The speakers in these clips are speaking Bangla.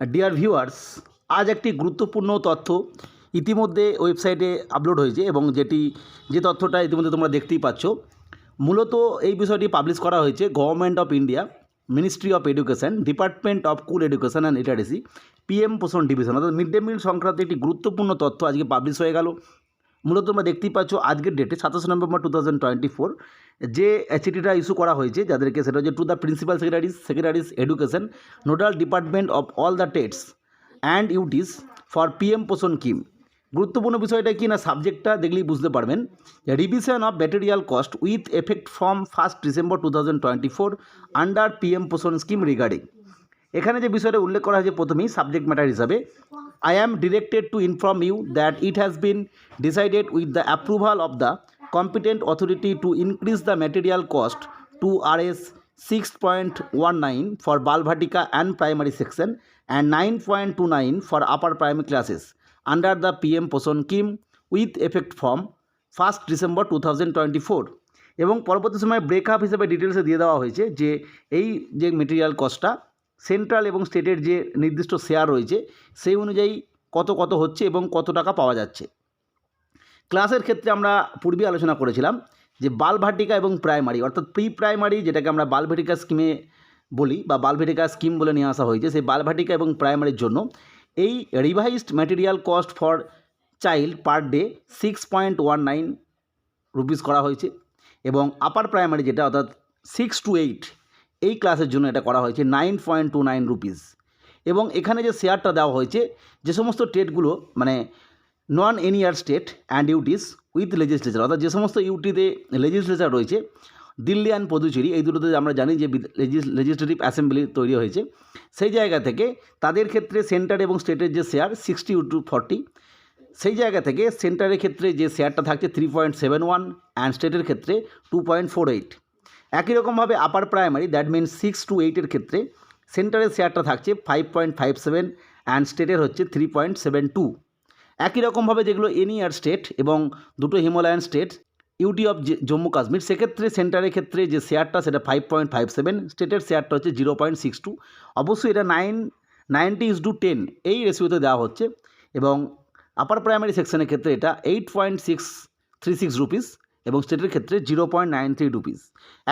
ডিয়ার ভিউয়ার্স আজ একটি গুরুত্বপূর্ণ তথ্য ইতিমধ্যে ওয়েবসাইটে আপলোড হয়েছে এবং যেটি, যে তথ্যটা ইতিমধ্যে তোমরা দেখতেই পাচ্ছ। মূলত এই বিষয়টি পাবলিশ করা হয়েছে government of India ministry of education department of school education and literacy PM Poshan division অর্থাৎ মিড ডে মিল সংক্রান্ত একটি গুরুত্বপূর্ণ তথ্য আজকে পাবলিশ হয়ে গেল। মূলত তোমরা দেখতেই পাচ্ছ আজকের ডেটে সাতাশ November two thousand twenty four যে চিঠিটা ইস্যু করা হয়েছে, যাদেরকে সেটা হচ্ছে to the principal secretaries secretaries education nodal department of all the states and UTs for PM Poshan scheme গুরুত্বপূর্ণ বিষয়টা কি না সাবজেক্টটা দেখলেই বুঝতে পারবেন। Revision of material cost with effect from first December two thousand twenty four under PM Poshan scheme regarding এখানে যে বিষয়টা উল্লেখ করা হয়েছে প্রথমেই সাবজেক্ট ম্যাটার হিসাবে। Decided with the approval of the competent authority to increase the material cost to R S six point one nine for Balvatika and primary section and nine point two nine for upper primary classes under the PM Poshan scheme with effect from first December two thousand twenty four এবং পরবর্তী সময়ে ব্রেকআপ হিসেবে ডিটেলসে দিয়ে দেওয়া হয়েছে যে এই যে মেটেরিয়াল কস্টটা সেন্ট্রাল এবং স্টেটের যে নির্দিষ্ট শেয়ার রয়েছে, সেই অনুযায়ী কত কত হচ্ছে এবং কত টাকা পাওয়া যাচ্ছে। ক্লাসের ক্ষেত্রে আমরা পূর্বে আলোচনা করেছিলাম যে বালভাটিকা এবং প্রাইমারি, অর্থাৎ প্রি প্রাইমারি যেটাকে আমরা বালভাটিকা স্কিমে বলি বা বালভাটিকা স্কিম বলে নিয়ে আসা হয়েছে, সেই বালভাটিকা এবং প্রাইমারির জন্য এই revised material cost for child per day six point one nine rupees করা হয়েছে এবং আপার প্রাইমারি যেটা, অর্থাৎ সিক্স টু এইট এই ক্লাসের জন্য এটা করা হয়েছে nine point two nine rupees. এবং এখানে যে শেয়ারটা দেওয়া হয়েছে, যে সমস্ত স্টেটগুলো মানে non NER state and UTs with legislature, অর্থাৎ যে সমস্ত ইউটিতে লেজিসলেচার রয়েছে, দিল্লি অ্যান্ড পদুচেরি, এই দুটোতে আমরা জানি যে লেজিসলেটিভ অ্যাসেম্বলি তৈরি হয়েছে। সেই জায়গা থেকে তাদের ক্ষেত্রে সেন্টার এবং স্টেটের যে শেয়ার, সিক্সটি টু ফর্টি, সেই জায়গা থেকে সেন্টারের ক্ষেত্রে যে শেয়ারটা থাকছে, three point seven one, and স্টেটের ক্ষেত্রে টু পয়েন্ট ফোর এইট। একই রকমভাবে upper primary that means six two এইটের ক্ষেত্রে সেন্টারের শেয়ারটা থাকছে five point five seven and স্টেটের হচ্ছে থ্রি পয়েন্ট সেভেন টু একই রকমভাবে যেগুলো এনিয়ার স্টেট এবং দুটো Himalayan state UT of Jammu Kashmir সেক্ষেত্রে সেন্টারের ক্ষেত্রে যে শেয়ারটা সেটা ফাইভ পয়েন্ট ফাইভ সেভেন স্টেটের শেয়ারটা হচ্ছে জিরো পয়েন্ট সিক্স টু অবশ্যই এটা nine ninety is to ten এই রেশিওতে দেওয়া হচ্ছে এবং আপার প্রাইমারি সেকশনের ক্ষেত্রে এটা eight point six three six rupees এবং স্টেটের ক্ষেত্রে zero point nine three rupees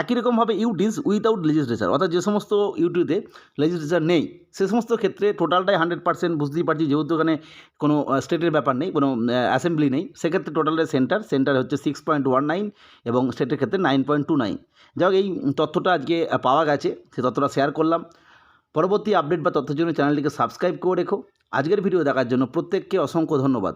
একই রকমভাবে ইউটিস উইদাউট লেজিসলেচার অর্থাৎ যে সমস্ত ইউটিতে লেজিসলেচার নেই, সে সমস্ত ক্ষেত্রে টোটালটাই হান্ড্রেড পার্সেন্ট বুঝতেই পারছি, যেহেতু ওখানে কোনো স্টেটের ব্যাপার নেই, কোনো অ্যাসেম্বলি নেই, সেক্ষেত্রে টোটালটাই সেন্টার সেন্টার হচ্ছে সিক্স পয়েন্ট ওয়ান নাইন এবং স্টেটের ক্ষেত্রে নাইন পয়েন্ট টু নাইন যাই হোক, এই তথ্যটা আজকে পাওয়া গেছে, সে তথ্যটা শেয়ার করলাম। পরবর্তী আপডেট বা তথ্যের জন্য চ্যানেলটিকে সাবস্ক্রাইব করে রেখো। আজকের ভিডিও দেখার জন্য প্রত্যেককে অসংখ্য ধন্যবাদ।